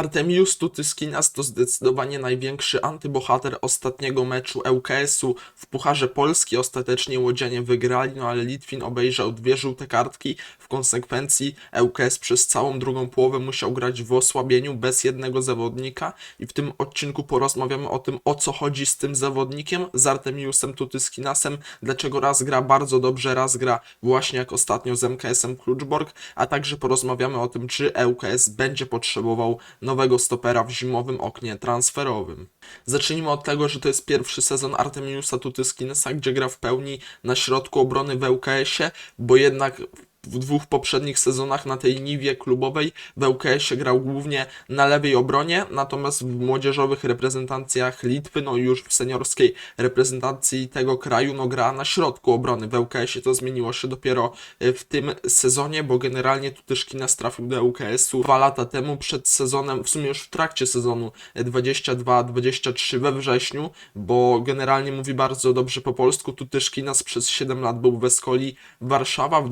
Artemius Tutyskinas to zdecydowanie największy antybohater ostatniego meczu ŁKS-u w Pucharze Polski. Ostatecznie Łodzianie wygrali, no ale Litwin obejrzał dwie żółte kartki. Konsekwencji ŁKS przez całą drugą połowę musiał grać w osłabieniu bez jednego zawodnika i w tym odcinku porozmawiamy o tym, o co chodzi z tym zawodnikiem, z Artemiusem Tutyskinasem, dlaczego raz gra bardzo dobrze, raz gra właśnie jak ostatnio z MKS-em Kluczbork, a także porozmawiamy o tym, czy ŁKS będzie potrzebował nowego stopera w zimowym oknie transferowym. Zacznijmy od tego, że to jest pierwszy sezon Artemiusa Tutyskinesa, gdzie gra w pełni na środku obrony w ŁKS-ie, bo jednak w dwóch poprzednich sezonach na tej niwie klubowej w ŁKS-ie grał głównie na lewej obronie, natomiast w młodzieżowych reprezentacjach Litwy, no już w seniorskiej reprezentacji tego kraju, no gra na środku obrony. W ŁKS-ie to zmieniło się dopiero e, w tym sezonie, bo generalnie tu też Kinas trafił do ŁKS-u dwa lata temu przed sezonem, w sumie już w trakcie sezonu 22-23 we wrześniu, bo generalnie mówi bardzo dobrze po polsku. Tu też Kinas przez 7 lat był w Escoli Warszawa w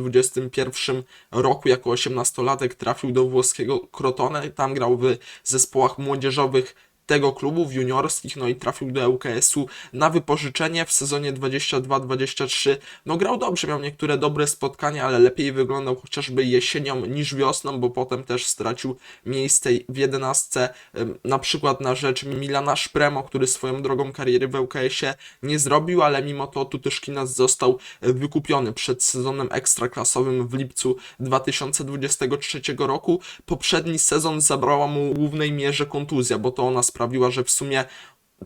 2021 roku jako 18-latek trafił do włoskiego Crotone, tam grał w zespołach młodzieżowych tego klubu w juniorskich, no i trafił do ŁKS-u na wypożyczenie w sezonie 22-23. No grał dobrze, miał niektóre dobre spotkania, ale lepiej wyglądał chociażby jesienią niż wiosną, bo potem też stracił miejsce w 11, ym, na przykład na rzecz Milana Szpremo, który swoją drogą kariery w ŁKS-ie nie zrobił, ale mimo to Tutyszkinas został y, wykupiony przed sezonem ekstraklasowym w lipcu 2023 roku. Poprzedni sezon zabrała mu w głównej mierze kontuzja, bo to ona sprawiła, że w sumie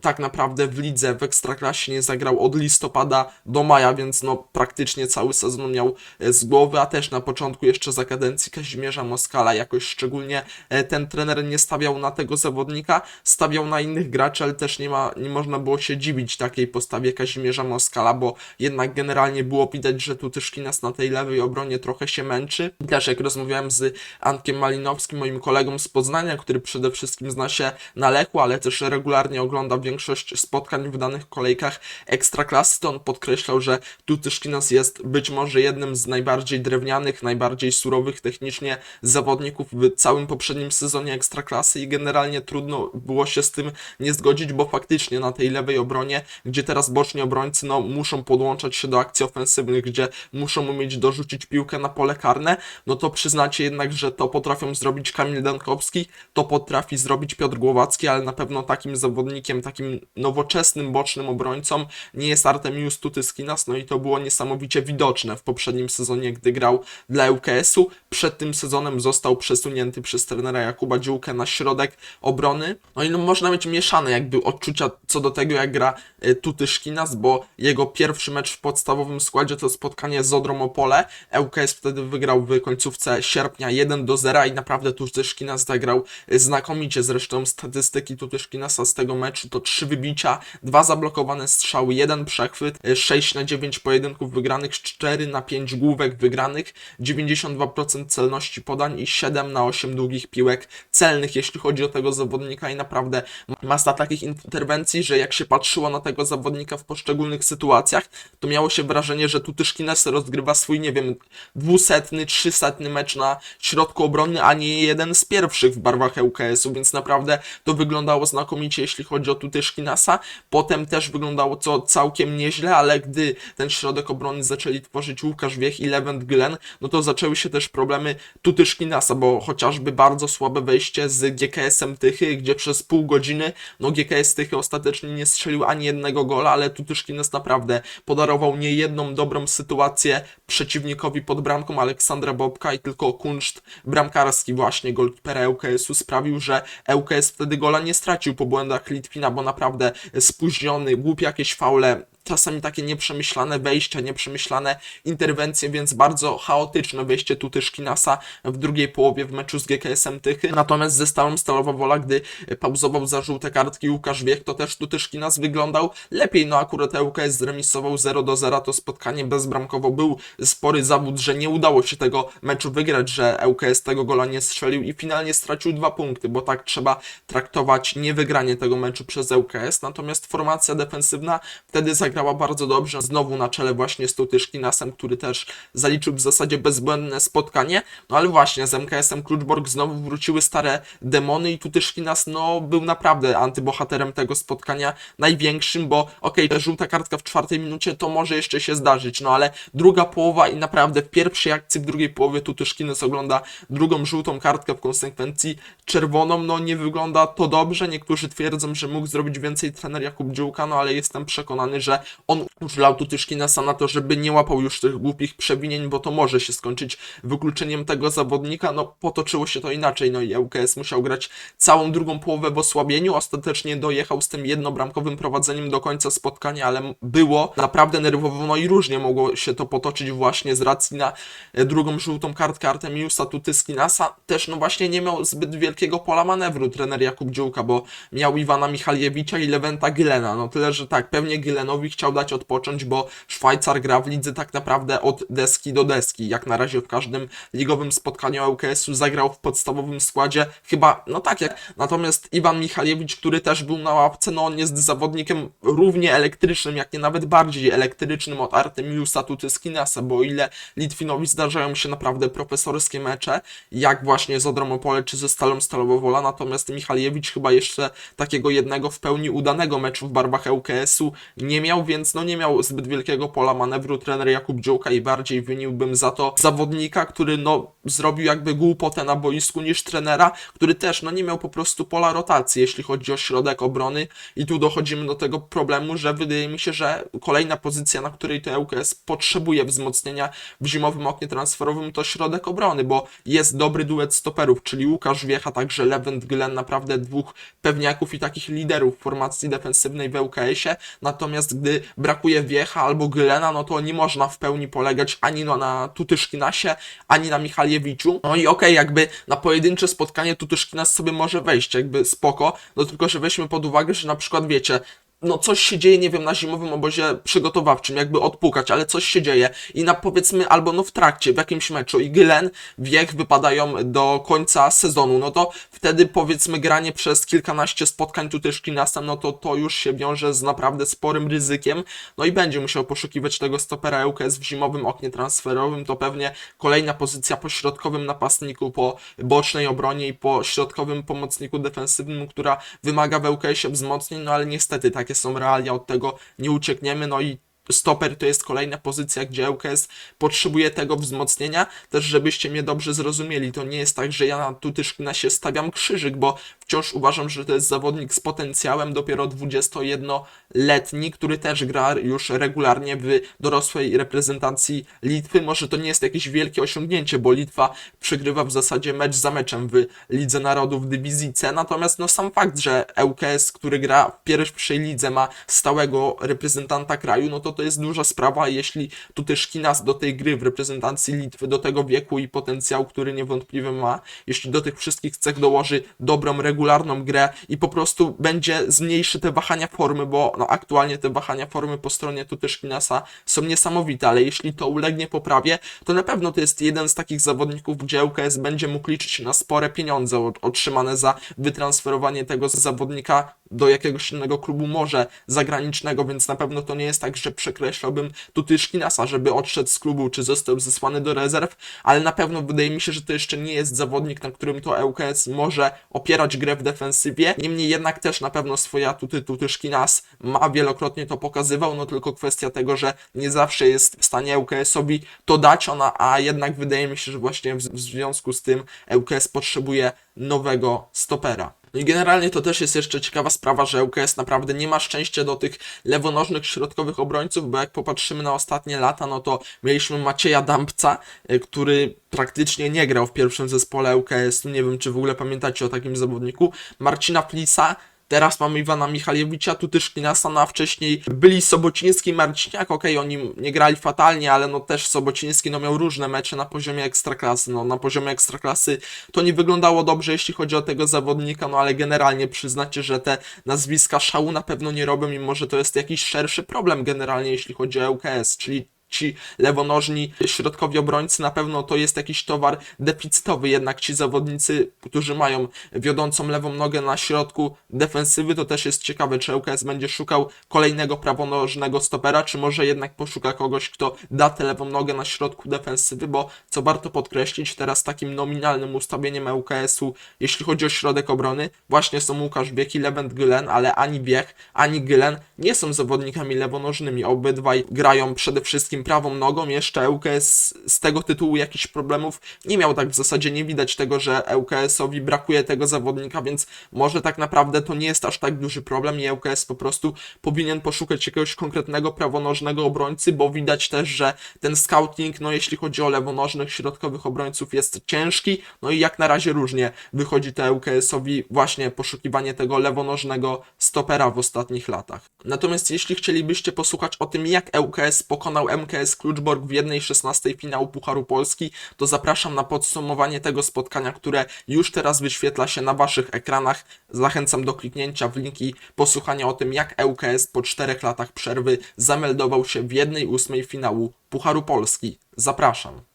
tak naprawdę w lidze, w ekstraklasie nie zagrał od listopada do maja, więc no praktycznie cały sezon miał e, z głowy, a też na początku jeszcze za kadencji Kazimierza Moskala jakoś szczególnie e, ten trener nie stawiał na tego zawodnika, stawiał na innych graczy, ale też nie ma, nie można było się dziwić takiej postawie Kazimierza Moskala, bo jednak generalnie było widać, że tu Tyszkinas na tej lewej obronie trochę się męczy. Też jak rozmawiałem z Antkiem Malinowskim, moim kolegą z Poznania, który przede wszystkim zna się na Lechu, ale też regularnie ogląda większość spotkań w danych kolejkach Ekstraklasy, to on podkreślał, że Tutyszkinas jest być może jednym z najbardziej drewnianych, najbardziej surowych technicznie zawodników w całym poprzednim sezonie Ekstraklasy i generalnie trudno było się z tym nie zgodzić, bo faktycznie na tej lewej obronie, gdzie teraz boczni obrońcy no, muszą podłączać się do akcji ofensywnych, gdzie muszą umieć dorzucić piłkę na pole karne, no to przyznacie jednak, że to potrafią zrobić Kamil Dankowski, to potrafi zrobić Piotr Głowacki, ale na pewno takim zawodnikiem, takim nowoczesnym bocznym obrońcą nie jest Artemius Tutyskinas, no i to było niesamowicie widoczne w poprzednim sezonie, gdy grał dla ŁKS-u. Przed tym sezonem został przesunięty przez trenera Jakuba Dziółkę na środek obrony. No i no, można mieć mieszane jakby odczucia co do tego, jak gra y, Tutyszkinas, bo jego pierwszy mecz w podstawowym składzie to spotkanie z Odrą Opole. ŁKS wtedy wygrał w końcówce sierpnia 1 do 0 i naprawdę Tutyszkinas zagrał y, znakomicie. Zresztą statystyki Tutyszkinasa z tego meczu to 3 wybicia, 2 zablokowane strzały, 1 przechwyt, y, 6 na 9 pojedynków wygranych, 4 na 5 główek wygranych, 92% celności podań i 7 na 8 długich piłek celnych, jeśli chodzi o tego zawodnika i naprawdę masa takich interwencji, że jak się patrzyło na tego zawodnika w poszczególnych sytuacjach, to miało się wrażenie, że Tutyszkines rozgrywa swój, nie wiem, dwusetny, trzysetny mecz na środku obrony, a nie jeden z pierwszych w barwach ŁKS-u, więc naprawdę to wyglądało znakomicie, jeśli chodzi o Tutyszkinasa. Potem też wyglądało to całkiem nieźle, ale gdy ten środek obrony zaczęli tworzyć Łukasz Wiech i Levent Glen, no to zaczęły się też problemy Tutyszkinasa, bo chociażby bardzo słabe wejście z GKS-em Tychy, gdzie przez pół godziny, no GKS Tychy ostatecznie nie strzelił ani jednego gola, ale Tutyszkinas naprawdę podarował niejedną dobrą sytuację przeciwnikowi pod bramką Aleksandra Bobka i tylko kunszt bramkarski właśnie golkipera ŁKS-u sprawił, że ŁKS wtedy gola nie stracił po błędach Litwina, bo naprawdę spóźniony, głupie jakieś faule, czasami takie nieprzemyślane wejścia, nieprzemyślane interwencje, więc bardzo chaotyczne wejście Tutyszkinasa w drugiej połowie w meczu z GKS-em Tychy. Natomiast ze stałym Stalowa Wola, gdy pauzował za żółte kartki Łukasz Wiech, to też Tutyszkinas wyglądał lepiej. No akurat ŁKS zremisował 0 do 0, to spotkanie bezbramkowo był spory zawód, że nie udało się tego meczu wygrać, że ŁKS tego gola nie strzelił i finalnie stracił dwa punkty, bo tak trzeba traktować niewygranie tego meczu przez ŁKS. Natomiast formacja defensywna wtedy zagrała zagrała bardzo dobrze, znowu na czele właśnie z Tutyszkinasem, który też zaliczył w zasadzie bezbłędne spotkanie, no ale właśnie z MKS-em Kluczbork znowu wróciły stare demony i Tutyszkinas no był naprawdę antybohaterem tego spotkania największym, bo okej, ta żółta kartka w czwartej minucie to może jeszcze się zdarzyć, no ale druga połowa i naprawdę w pierwszej akcji, w drugiej połowie Tutyszkinas ogląda drugą żółtą kartkę w konsekwencji czerwoną, no nie wygląda to dobrze, niektórzy twierdzą, że mógł zrobić więcej trener Jakub Dziółka, no ale jestem przekonany, że on użylał Tutyszkinasa na to, żeby nie łapał już tych głupich przewinień, bo to może się skończyć wykluczeniem tego zawodnika, no potoczyło się to inaczej, no i ŁKS musiał grać całą drugą połowę w osłabieniu, ostatecznie dojechał z tym jednobramkowym prowadzeniem do końca spotkania, ale było naprawdę nerwowo, no i różnie mogło się to potoczyć właśnie z racji na e, drugą żółtą kartkę Artemiusa Tutyskinasa, też no właśnie nie miał zbyt wielkiego pola manewru trener Jakub Dziółka, bo miał Iwana Michaliewicza i Lewenta Gylena, no tyle, że tak, pewnie Gylenowi chciał dać odpocząć, bo Szwajcar gra w lidze tak naprawdę od deski do deski, jak na razie w każdym ligowym spotkaniu ŁKS-u zagrał w podstawowym składzie, chyba, no tak jak, natomiast Iwan Michaliewicz, który też był na ławce, no on jest zawodnikiem równie elektrycznym, jak nie nawet bardziej elektrycznym od Artemiusa Tutyskinasa, bo o ile Litwinowi zdarzają się naprawdę profesorskie mecze, jak właśnie z Odrą Opole czy ze Stalą Stalowo Wola, natomiast Michaliewicz chyba jeszcze takiego jednego w pełni udanego meczu w barwach ŁKS-u nie miał, więc no nie miał zbyt wielkiego pola manewru. Trener Jakub Dziołka i bardziej winiłbym za to zawodnika, który no zrobił jakby głupotę na boisku niż trenera, który też no nie miał po prostu pola rotacji, jeśli chodzi o środek obrony. I tu dochodzimy do tego problemu, że wydaje mi się, że kolejna pozycja, na której to ŁKS potrzebuje wzmocnienia w zimowym oknie transferowym to środek obrony, bo jest dobry duet stoperów, czyli Łukasz Wiecha, także Lewent Glen, naprawdę dwóch pewniaków i takich liderów formacji defensywnej w ŁKS-ie, natomiast gdy brakuje Wiecha albo Glena, no to nie można w pełni polegać ani no na Tutyszkinasie, ani na Michaliewiczu. No i okej, jakby na pojedyncze spotkanie Tutyszkinas sobie może wejść, jakby spoko, no tylko, że weźmy pod uwagę, że na przykład wiecie, no coś się dzieje, nie wiem, na zimowym obozie przygotowawczym, jakby odpukać, ale coś się dzieje i na powiedzmy albo no w trakcie, w jakimś meczu i Gylen, Wiech wypadają do końca sezonu, no to wtedy powiedzmy granie przez kilkanaście spotkań Tutyszkinasa, no to to już się wiąże z naprawdę sporym ryzykiem, no i będzie musiał poszukiwać tego stopera ŁKS w zimowym oknie transferowym, to pewnie kolejna pozycja po środkowym napastniku, po bocznej obronie i po środkowym pomocniku defensywnym, która wymaga w ŁKS-ie wzmocnień, no ale niestety takie są realia, od tego nie uciekniemy, no i stoper to jest kolejna pozycja, gdzie ŁKS potrzebuje tego wzmocnienia, też żebyście mnie dobrze zrozumieli, to nie jest tak, że ja na Tutyszkina się stawiam krzyżyk, bo wciąż uważam, że to jest zawodnik z potencjałem, dopiero 21-letni, który też gra już regularnie w dorosłej reprezentacji Litwy, może to nie jest jakieś wielkie osiągnięcie, bo Litwa przegrywa w zasadzie mecz za meczem w Lidze Narodów Dywizji C, natomiast no sam fakt, że ŁKS, który gra w pierwszej lidze ma stałego reprezentanta kraju, no to to jest duża sprawa, jeśli tu też Kinas do tej gry w reprezentacji Litwy, do tego wieku i potencjału, który niewątpliwie ma, jeśli do tych wszystkich cech dołoży dobrą, regularną grę i po prostu będzie zmniejszy te wahania formy, bo no, aktualnie te wahania formy po stronie tu też Kinasa są niesamowite, ale jeśli to ulegnie poprawie, to na pewno to jest jeden z takich zawodników, gdzie ŁKS będzie mógł liczyć na spore pieniądze otrzymane za wytransferowanie tego zawodnika do jakiegoś innego klubu, może zagranicznego, więc na pewno to nie jest tak, że przekreślałbym Tutyszkinasa, żeby odszedł z klubu, czy został zesłany do rezerw, ale na pewno wydaje mi się, że to jeszcze nie jest zawodnik, na którym to ŁKS może opierać grę w defensywie. Niemniej jednak też na pewno swoje atuty Tutyszkinas ma, wielokrotnie to pokazywał, no tylko kwestia tego, że nie zawsze jest w stanie ŁKS-owi to dać, ona, a jednak wydaje mi się, że właśnie w, w związku z tym ŁKS potrzebuje nowego stopera. No i generalnie to też jest jeszcze ciekawa sprawa, że ŁKS naprawdę nie ma szczęścia do tych lewonożnych środkowych obrońców, bo jak popatrzymy na ostatnie lata, no to mieliśmy Macieja Dampca, y, który praktycznie nie grał w pierwszym zespole ŁKS, nie wiem czy w ogóle pamiętacie o takim zawodniku, Marcina Flisa, Teraz mamy Iwana Michaliewicza, tu też Kinasa, no a wcześniej. Byli Sobociński i Marciniak, okej, oni nie grali fatalnie, ale no też Sobociński no miał różne mecze na poziomie ekstraklasy, no na poziomie ekstraklasy to nie wyglądało dobrze, jeśli chodzi o tego zawodnika, no ale generalnie przyznacie, że te nazwiska szału na pewno nie robią, mimo że to jest jakiś szerszy problem generalnie, jeśli chodzi o ŁKS, czyli ci lewonożni środkowi obrońcy na pewno to jest jakiś towar deficytowy, jednak ci zawodnicy, którzy mają wiodącą lewą nogę na środku defensywy, to też jest ciekawe, czy ŁKS będzie szukał kolejnego prawonożnego stopera, czy może jednak poszuka kogoś, kto da tę lewą nogę na środku defensywy, bo co warto podkreślić, teraz takim nominalnym ustawieniem ŁKS-u, jeśli chodzi o środek obrony, właśnie są Łukasz Biek i Levent Gülen, ale ani Biech, ani Gülen nie są zawodnikami lewonożnymi. Obydwaj grają przede wszystkim prawą nogą. Jeszcze ŁKS z tego tytułu jakichś problemów nie miał. Tak w zasadzie nie widać tego, że ŁKS-owi brakuje tego zawodnika, więc może tak naprawdę to nie jest aż tak duży problem i ŁKS po prostu powinien poszukać jakiegoś konkretnego prawonożnego obrońcy, bo widać też, że ten scouting, no jeśli chodzi o lewonożnych środkowych obrońców jest ciężki, no i jak na razie różnie wychodzi to ŁKS-owi właśnie poszukiwanie tego lewonożnego stopera w ostatnich latach. Natomiast jeśli chcielibyście posłuchać o tym, jak ŁKS pokonał MKS Kluczbork w 1-16 finału Pucharu Polski, to zapraszam na podsumowanie tego spotkania, które już teraz wyświetla się na waszych ekranach. Zachęcam do kliknięcia w link i posłuchania o tym, jak ŁKS po 4 latach przerwy zameldował się w 1-8 finału Pucharu Polski. Zapraszam.